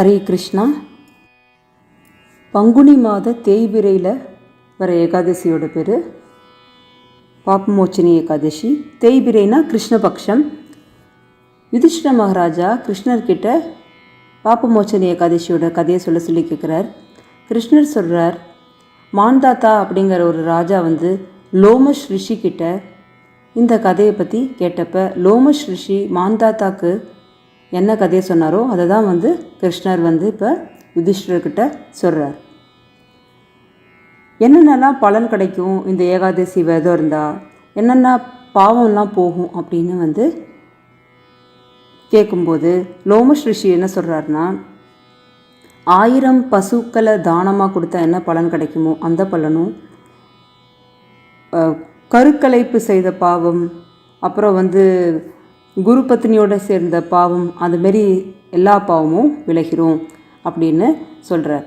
ஹரே கிருஷ்ணா. பங்குனி மாத தேய்பிரையில் வர ஏகாதசியோட பேர். பாப்பமோச்சினி ஏகாதசி. தேய்பிரைனா கிருஷ்ணபக்ஷம். யுதிஷ்ட மகாராஜா கிருஷ்ணர்கிட்ட பாப்பமோச்சனி ஏகாதசியோட கதையை சொல்ல சொல்லி கேட்குறார் கிருஷ்ணர் சொல்கிறார் மான்தாத்தா அப்படிங்கிற ஒரு ராஜா வந்து லோமஷ் ரிஷி கிட்ட இந்த கதையை பற்றி கேட்டப்ப லோமஷ் ரிஷி மான்தாத்தாக்கு என்ன கதையை சொன்னாரோ அதை தான் வந்து கிருஷ்ணர் வந்து இப்போ யுதிஷ்டர்கிட்ட சொல்கிறார் என்னென்னலாம் பலன் கிடைக்கும் இந்த ஏகாதசி விரதம் இருந்தால் என்னென்ன பாவம்லாம் போகும் அப்படின்னு வந்து கேட்கும்போது லோமஷ் ரிஷி என்ன சொல்கிறாருன்னா ஆயிரம் பசுக்களை தானமாக கொடுத்தா என்ன பலன் கிடைக்குமோ அந்த பலனும் கருக்கலைப்பு செய்த பாவம் அப்புறம் வந்து குரு பத்னியோட சேர்ந்த பாவம் அதுமாரி எல்லா பாவமும் விலகிறோம் அப்படின்னு சொல்கிறார்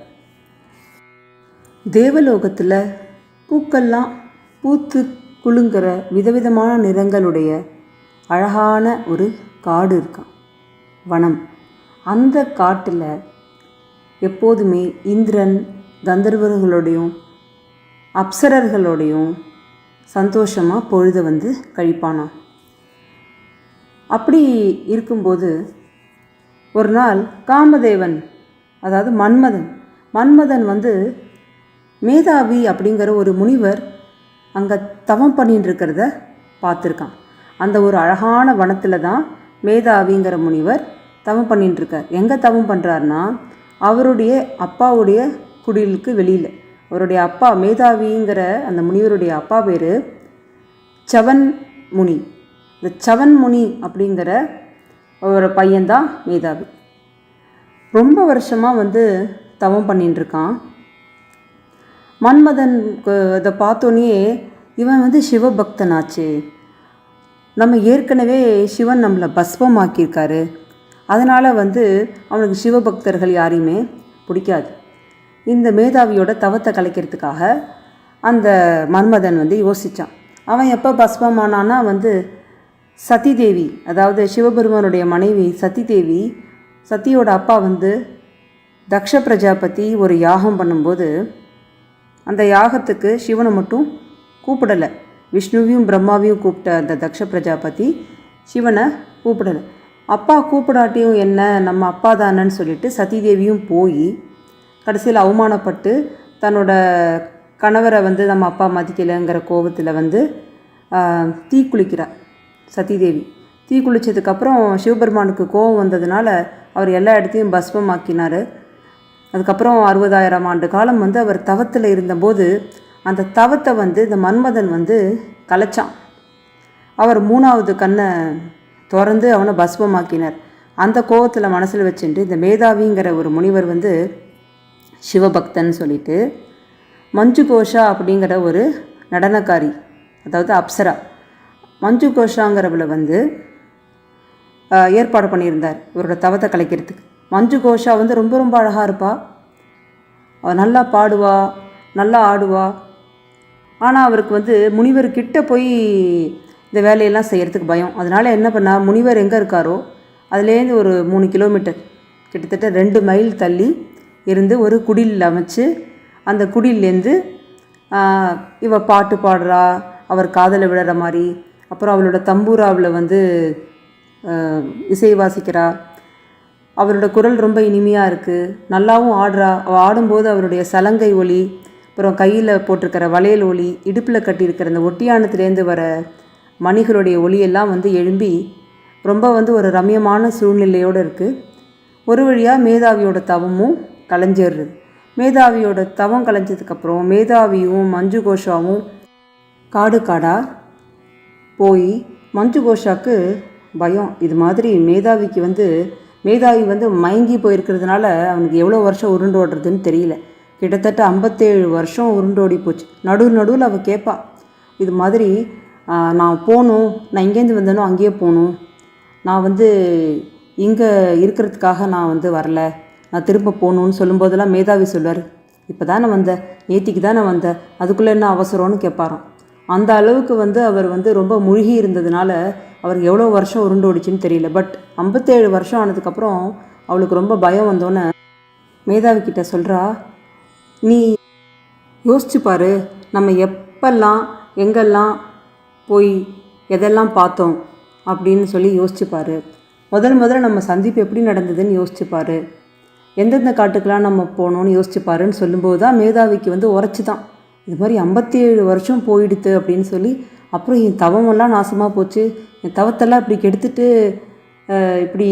தேவலோகத்தில் பூக்கள்லாம் பூத்து குலுங்கிற விதவிதமான நிறங்களுடைய அழகான ஒரு காடு இருக்கான் வனம். அந்த காட்டில் எப்போதுமே இந்திரன் கந்தர்வர்களோடையும் அப்சரர்களோடையும் சந்தோஷமாக பொழுதை வந்து கழிப்பானாம். அப்படி இருக்கும்போது ஒரு நாள் காமதேவன் அதாவது மன்மதன் மன்மதன் வந்து மேதாவி அப்படிங்கிற ஒரு முனிவர் அங்கே தவம் பண்ணிட்டு இருக்கிறத பார்த்துருக்கான். அந்த ஒரு அழகான வனத்தில் தான் மேதாவிங்கிற முனிவர் தவம் பண்ணிட்டுருக்கார் எங்கே தவம் பண்ணுறாருனா அவருடைய அப்பாவுடைய குடிலுக்கு வெளியில். அவருடைய அப்பா மேதாவிங்கிற அந்த முனிவருடைய அப்பா பேர் சவன் முனி இந்த சவன் முனி அப்படிங்கிற ஒரு பையன்தான் மேதாவி. ரொம்ப வருஷமாக வந்து தவம் பண்ணிட்டுருக்கான் மன்மதன் இதை பார்த்தோன்னே இவன் வந்து சிவபக்தனாச்சு. நம்ம ஏற்கனவே சிவன் நம்மளை பஸ்பமாக்கியிருக்காரு அதனால் வந்து அவனுக்கு சிவபக்தர்கள் யாரையுமே பிடிக்காது. இந்த மேதாவியோட தவத்தை கலைக்கிறதுக்காக அந்த மன்மதன் வந்து யோசித்தான் அவன் எப்போ பஸ்பமானான்னா வந்து சதிதேவி அதாவது சிவபெருமானுடைய மனைவி சதிதேவி சத்தியோட அப்பா வந்து தக்ஷ பிரஜாபதி ஒரு யாகம் பண்ணும்போது அந்த யாகத்துக்கு சிவனை மட்டும் கூப்பிடலை. விஷ்ணுவையும் பிரம்மாவையும் கூப்பிட்ட அந்த தக்ஷ பிரஜாபதி சிவனை கூப்பிடலை. அப்பா கூப்பிடாட்டியும் என்ன நம்ம அப்பா தானேன்னு சொல்லிட்டு சதிதேவியும் போய் கடைசியில் அவமானப்பட்டு தன்னோட கணவரை வந்து நம்ம அப்பா மதிக்கலைங்கிற கோபத்தில் வந்து தீக்குளிக்கிறார் தீ சதிதேவி. தீ குளித்ததுக்கப்புறம் சிவபெருமானுக்கு கோபம் வந்ததுனால அவர் எல்லா இடத்தையும் பஸ்மமாக்கினார். அதுக்கப்புறம் அறுபதாயிரம் ஆண்டு காலம் வந்து அவர் தவத்தில் இருந்தபோது அந்த தவத்தை வந்து இந்த மன்மதன் வந்து கலைச்சான். அவர் மூணாவது கண்ணை திறந்து அவனை பஸ்மமாக்கினார். அந்த கோவத்தில் மனசில் வச்சுட்டு இந்த மேதாவிங்கிற ஒரு முனிவர் வந்து சிவபக்தன் சொல்லிட்டு மஞ்சு கோஷா அப்படிங்கிற ஒரு நடனக்காரி அதாவது அப்சரா மஞ்சு கோஷாங்கிறவளை வந்து ஏற்பாடு பண்ணியிருந்தார் இவரோட தவத்தை கலைக்கிறதுக்கு. மஞ்சு கோஷா வந்து ரொம்ப ரொம்ப அழகாக இருப்பா. அவள் நல்லா பாடுவா நல்லா ஆடுவா. ஆனால் அவருக்கு வந்து முனிவர் கிட்ட போய் இந்த வேலையெல்லாம் செய்கிறதுக்கு பயம். அதனால் என்ன பண்ணா முனிவர் எங்கே இருக்காரோ அதுலேருந்து ஒரு மூணு கிலோமீட்டர் கிட்டத்தட்ட ரெண்டு மைல் தள்ளி இருந்து ஒரு குடில் அமைச்சு அந்த குடிலேருந்து இவ பாட்டு பாடுறா அவர் காதலை விடுற மாதிரி அப்புறம் அவளோட தம்பூராவில் வந்து இசை வாசிக்கிறா அவரோட குரல் ரொம்ப இனிமையாக இருக்குது நல்லாவும் ஆடுறா. அவள் ஆடும்போது அவருடைய சலங்கை ஒலி அப்புறம் கையில் போட்டிருக்கிற வளையல் ஒலி இடுப்பில் கட்டியிருக்கிற அந்த ஒட்டியானத்துலேருந்து வர மணிகளுடைய ஒலியெல்லாம் வந்து எழும்பி ரொம்ப வந்து ஒரு ரம்யமான சூழ்நிலையோடு இருக்குது ஒரு வழியாக மேதாவியோட தவமும் கலைஞ்சிடுறது மேதாவியோட தவம் கலைஞ்சதுக்கப்புறம் மேதாவியும் மஞ்சு கோஷாவும் காடு காடாக போய் மஞ்சு கோஷாக்கு பயம். இது மாதிரி மேதாவிக்கு வந்து மேதாவி வந்து மயங்கி போயிருக்கிறதுனால அவனுக்கு எவ்வளோ வருஷம் உருண்டு ஓடுறதுன்னு தெரியல. கிட்டத்தட்ட ஐம்பத்தேழு வருஷம் உருண்டோடி போச்சு. நடு நடுவில் அவள் கேட்பா இது மாதிரி நான் போகணும். நான் இங்கேருந்து வந்தேனோ அங்கேயே போகணும். நான் வந்து இங்கே இருக்கிறதுக்காக நான் வந்து வரல. நான் திரும்ப போகணுன்னு சொல்லும்போதெல்லாம் மேதாவி சொல்வார் இப்போ தானே வந்த? நேத்திக்கு தானே வந்த? அதுக்குள்ளே என்ன அவசரம்னு கேட்பாரான் அந்த அளவுக்கு வந்து அவர் வந்து ரொம்ப முழுகி இருந்ததுனால அவருக்கு எவ்வளோ வருஷம் உருண்டோடிச்சுன்னு தெரியல. பட் ஐம்பத்தேழு வருஷம் ஆனதுக்கப்புறம் அவளுக்கு ரொம்ப பயம் வந்தோன்னே மேதாவிக்கிட்ட சொல்கிறா நீ யோசிச்சு பாரு நம்ம எப்பெல்லாம் எங்கெல்லாம் போய் எதெல்லாம் பார்த்தோம்? அப்படின்னு சொல்லி யோசிச்சுப்பார் முதல் முதல்ல நம்ம சந்திப்பு எப்படி நடந்ததுன்னு யோசிச்சுப்பார் எந்தெந்த காட்டுக்கெலாம் நம்ம போகணுன்னு யோசிச்சுப்பாருன்னு சொல்லும்போது தான் மேதாவிக்கு வந்து உரைச்சி தான் இது மாதிரி ஐம்பத்தி ஏழு வருஷம் போயிடுத்து அப்படின்னு சொல்லி அப்புறம் என் தவமெல்லாம் நாசமாக போச்சு. என் தவத்தெல்லாம் இப்படி கெடுத்துட்டு இப்படி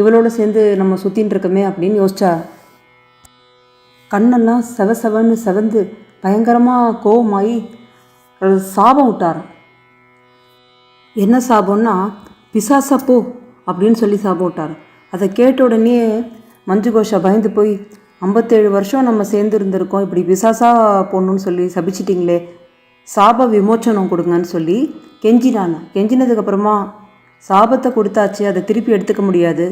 இவளோட சேர்ந்து நம்ம சுற்றின்னு இருக்கோமே அப்படின்னு யோசிச்சா. கண்ணெல்லாம் செவ செவன்னு செவந்து பயங்கரமாக கோபமாகி சாபம் விட்டார். என்ன சாபம்னா பிசாசப்போ அப்படின்னு சொல்லி சாபம் விட்டார். அதை கேட்ட உடனே மஞ்சு கோஷா பயந்து போய் ஐம்பத்தேழு வருஷம் நம்ம சேர்ந்து இருந்திருக்கோம் இப்படி பிசாசா போடணும்னு சொல்லி சபிச்சிட்டிங்களே. சாப விமோச்சனம் கொடுங்கன்னு சொல்லி கெஞ்சினான் கெஞ்சினதுக்கப்புறமா சாபத்தை கொடுத்தாச்சு அதை திருப்பி எடுத்துக்க முடியாது.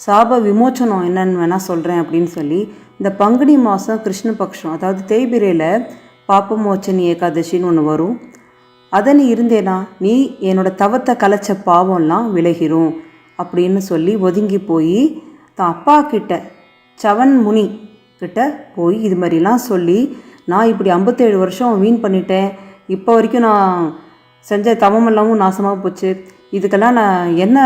சாப விமோச்சனம் என்னன்னு வேணால் சொல்கிறேன் அப்படின்னு சொல்லி இந்த பங்குனி மாதம் கிருஷ்ணபக்ஷம் அதாவது தேய்பிரையில் பாப்பமோச்சனி ஏகாதசின்னு ஒன்று வரும். அதை நீ இருந்தேனா? நீ என்னோட தவத்தை கலைச்ச பாவம்லாம் விலகிரும் அப்படின்னு சொல்லி ஒதுங்கி போய் தான் அப்பா கிட்ட சவன் முனி கிட்ட போய் இது மாதிரிலாம் சொல்லி நான் இப்படி ஐம்பத்தேழு வருஷம் வீண் பண்ணிட்டேன். இப்போ வரைக்கும் நான் செஞ்ச தவமெல்லாமும் நாசமாக போச்சு. இதுக்கெல்லாம் நான் என்ன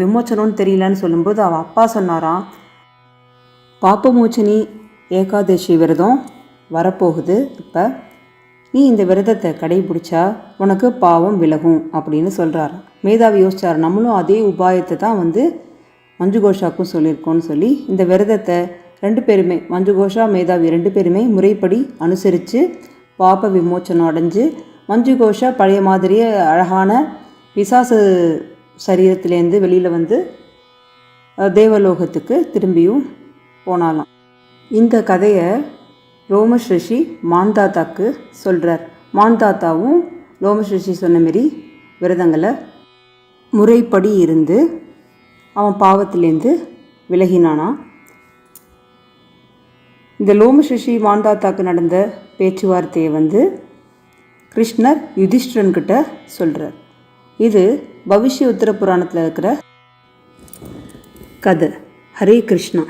விமோச்சனம்னு தெரியலன்னு சொல்லும்போது அவள் அப்பா சொன்னாராம் பாப்பமோச்சனி ஏகாதசி விரதம் வரப்போகுது. இப்போ நீ இந்த விரதத்தை கடைபிடிச்சா உனக்கு பாவம் விலகும் அப்படின்னு சொல்கிறார் மேதாவி யோசிச்சார் நம்மளும் அதே உபாயத்தை தான் வந்து மஞ்சு கோஷாக்கும் சொல்லியிருக்கோன்னு சொல்லி இந்த விரதத்தை ரெண்டு பேருமே மஞ்சு கோஷா மேதாவி ரெண்டு பேருமே முறைப்படி அனுசரித்து பாப விமோச்சனம் அடைஞ்சு மஞ்சு கோஷா பழைய மாதிரியே அழகான பிசாசு சரீரத்திலேருந்து வெளியில் வந்து தேவலோகத்துக்கு திரும்பியும் போனாலாம். இந்த கதையை ரோமஸ் ரிஷி மான்தாத்தாக்கு சொல்கிறார் மான்தாத்தாவும் ரோமஸ் ரிஷி சொன்ன மாரி விரதங்களை முறைப்படி இருந்து அவன் பாவத்திலேருந்து விலகினானா? இந்த லோமஸ் மாண்டாத்தாக்கு நடந்த பேச்சுவார்த்தையை வந்து கிருஷ்ணர் யுதிஷ்டிரன்கிட்ட சொல்கிறார் இது பவிஷ்ய உத்தர புராணத்தில் இருக்கிற கதை. ஹரே கிருஷ்ணா.